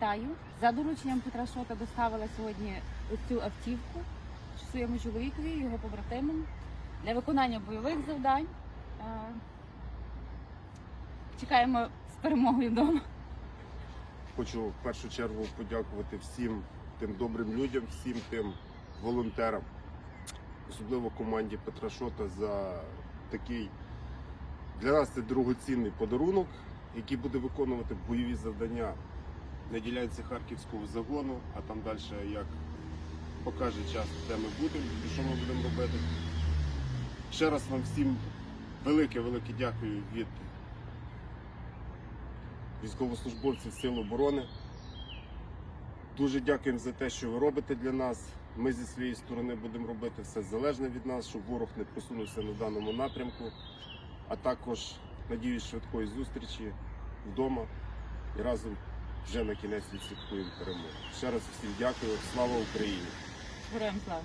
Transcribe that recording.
Вітаю. За дорученням Петра Шота доставила сьогодні цю автівку своєму чоловікові, його побратимам для виконання бойових завдань. Е, Чекаємо з перемогою вдома. Хочу в першу чергу подякувати всім тим добрим людям, всім тим волонтерам, особливо команді Петра Шота за такий для нас це дорогоцінний подарунок, який буде виконувати бойові завдання на ділянці Харківського загону, а там далі як покаже час, де ми будемо і що ми будемо робити. Ще раз вам всім велике-велике дякую від військовослужбовців Сил оборони. Дуже дякуємо за те, що ви робите для нас. Ми зі своєї сторони будемо робити все залежне від нас, щоб ворог не просунувся на даному напрямку. А також надіюсь швидкої зустрічі вдома і разом вже на кінець відсвяткуємо перемогу. Ще раз всім дякую. Слава Україні! Героям слава!